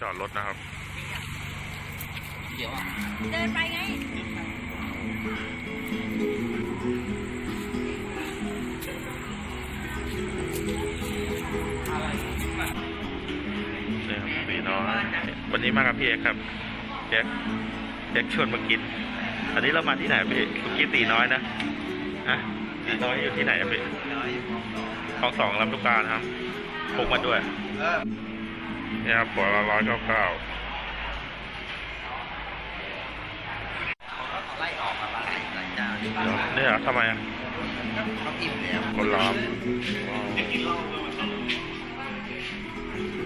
จอดรถนะครับ เดี๋ยวอะเดินไปไงนี่ครับพี่น้อยวันนี้มากับพี่เอกครับเอกเอกชวนมากิน อันนี้เรามาที่ไหนพี่เมื่อกี้ตีน้อยนะฮะตีน้อยอยู่ที่ไหนอะพี่ของสองลำลูกกานะครับพกมาด้วย นี่ครับหัวละร้อยเก้าเก้าไล่ออกมาหลายหลายเจ้าที่นี่เหรอทำไมอะเขาอิ่มแล้วคนล้อม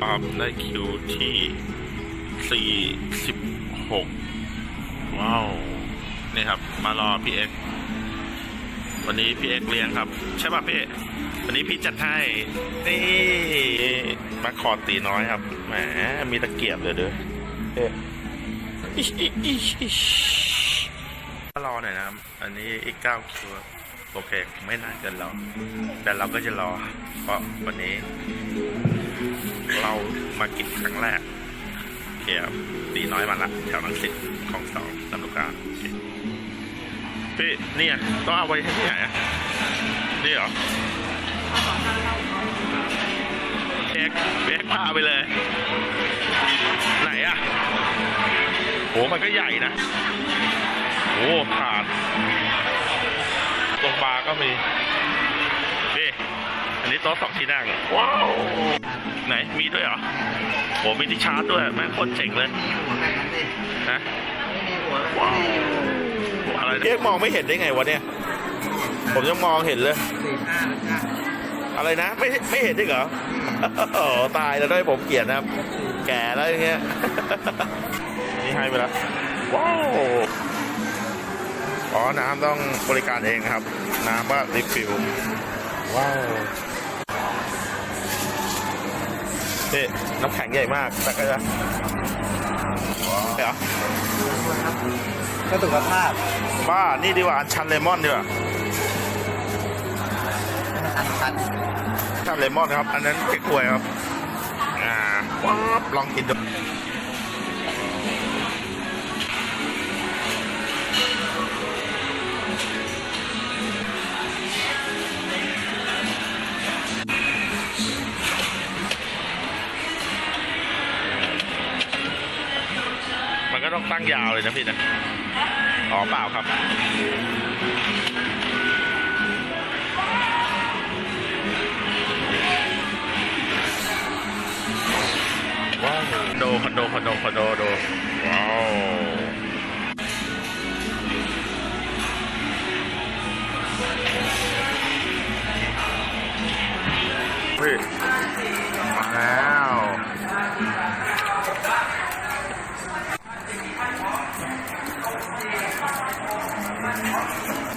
ครับได้คิวที่สี่สิบหกว้าวนี่ครับ มารอพี่เอ็กซ์วันนี้พี่เอ็กซ์เลี้ยงครับ ใช่ป่ะพี่ วันนี้พี่จัดให้ นี่มาคอตีน้อยครับ แหม มีตะเกียบเลยเด้อเออรอหน่อยนะครับอันนี้อีกเก้าคิวโอเค ไม่นานเกินรอ แต่เราก็จะรอ เพราะวันนี้ เรามากินครั้งแรกเคครับตีน้อยมาละ แถวลังสิตของสองลำลูกกาพี่นี่อะต้องเอาไว้ให้ที่ไหนอ่นี่เหรอ เอกเอกพาไปเลย ไหนอะโหมันก็ใหญ่นะโอ้ถาดตรงบาร์ก็มีพี่อันนี้โต๊ะสองที่นั่ง ว้าว ไหน มีด้วยเหรอโหมีที่ชาร์จด้วยแม่งโคตรเจ๋งเลยหัวแบบนั้นดินะว้าวอะไรเรียกมองไม่เห็นได้ไงวะเนี่ย ผมยังมองเห็นเลยสี่ห้าแล้วจ้า อะไรนะ ไม่ไม่เห็นได้เหรอโอ้ตายแล้วด้วยผมเกลียดนะครับ แก่แล้วอย่างเงี้ยนี่ให้ไปแล้วว้าวอ๋อน้ำต้องบริการเองครับ น้ำก็รีฟิลว้าวนี่น้ำแข็งใหญ่มากแต่ก็จะเดี๋ยวก็สุขภาพบ้านี่ดีกว่าอันชันเลมอนดีกว่า อันชันชันเลมอนครับ อันนั้นเก๊กฮวยครับ อ่าป๊บลองกินดูมันก็ต้องตั้งยาวเลยนะพี่นะ อ๋อเปล่าครับ โดคอนโดคอนโดคอนโดโดว้าวเฮ้ยมาแล้ว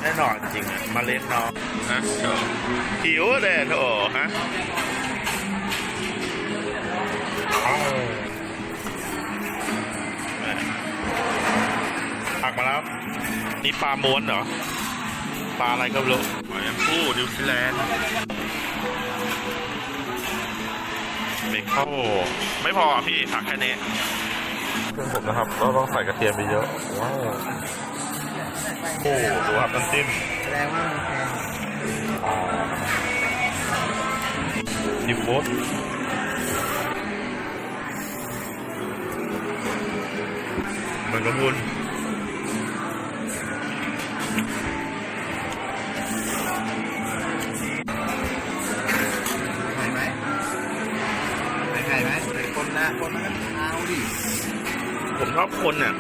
แน่นอนจริงมาเล่นน้องนะหิวเลยโถ กมาแล้ว นี่ปลาม้วนเหรอ ปลาอะไรก็ไม่รู้หอยแมงผู้นิวซีแลนด์เบคอนไม่พออะพี่ผักแค่นี้เครื่องผมนะครับก็ต้องใส่กระเทียมไปเยอะว้าวโอ้ดูครับน้ำจิ้มแสดงว่ามันแพงดิบฟูดเหมือนกับบุญไเอาดิผมชอบคนเนี่ย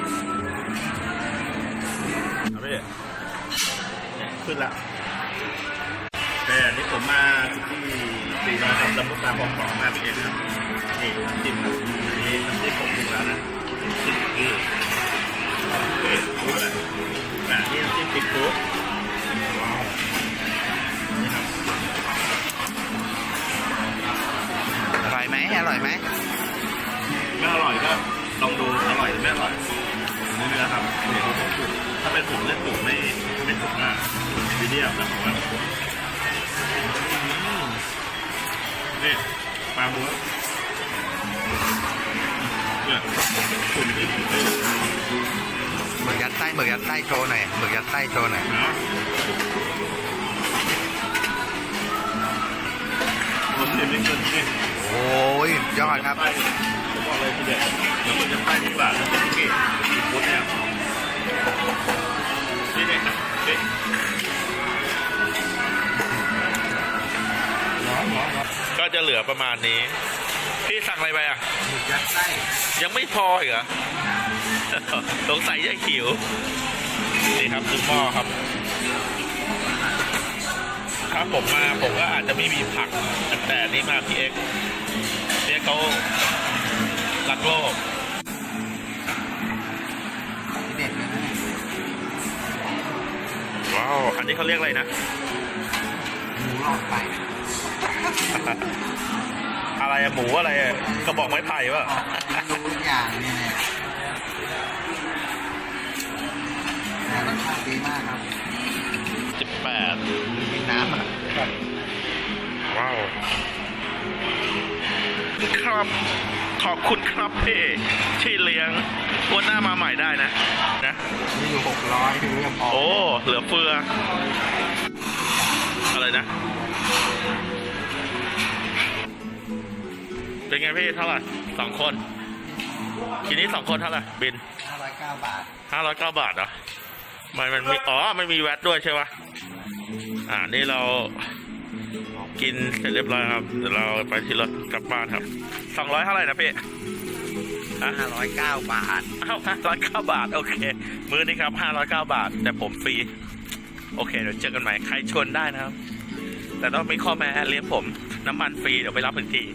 เอาไปเนี่ยขึ้นละแต่นี่ผมมาที่ตีน้อยครับลำลูกกาบอกของมาเองครับนี่น้ำจิ้มครับนนี้น้ำจิ้มผมปรุงแล้วนะจิ้มนี่โอเครู้แล้วอะ สุกถ้าเป็นผมเล่นสุกไม่ไม่สุกมากวิเดียมนะผมว่าอืมนี่ปลาหมูเวเนี่ยคุณนี่เอ้ยหมึกยัดไส้หมึกยัดไส้โชว์หน่อยหมึกยัดไส้โชว์หน่อยเนาะมันเห็นไม่เกินนี่โอ้ยยอดครับบอกเลยทีเดียว ประมาณนี้ พี่สั่งอะไรไปอะหมึกยัดไส้ยังไม่พออีกเหรอสงสัยจะหิวนี่ครับคือหม้อครับ ถ้าผมมาผมก็อาจจะไม่มีผัก แต่นี่มาพี่เอ็กซ์เนี่ยเขารักโลกที่เด็ดเลยนะว้าว อันนี้เขาเรียกอะไรนะหมูหลอดไป อะไรอะหมูอะไรอะกระบอกไม้ไผ่ปะรู้ทุกอย่างเนี่ยเนี่ยแต่รสชาติดีมากครับสิบแปดมีน้ำอะว้าวครับขอบคุณครับพี่ที่เลี้ยงวันหน้ามาใหม่ได้นะนะมีอยู่หกร้อยถึงจะพอโอ้ เหลือเฟือ อะไรนะ ไงพี่เท่าไหร่สองคนทีนี้สองคนเท่าไหร่บินห้าร้อยเก้าบาทห้าร้อยเก้าบาทเหรอมันมันมีอ๋อไม่มีแวตด้วยใช่ปะอ่านี่เรากินเสร็จเรียบร้อยครับเดี๋ยวเราไปที่รถกลับบ้านครับสองร้อยเท่าไหร่นะพี่ฮะห้าร้อยเก้าบาทอ้าวห้าร้อยเก้าบาท โอเค มือนี้ครับห้าร้อยเก้าบาท แต่ผมฟรี โอเค เดี๋ยวเจอกันใหม่ ใครชวนได้นะครับ แต่ต้องมีข้อแม้เลี้ยงผม น้ำมันฟรี เดี๋ยวไปรับถึงที่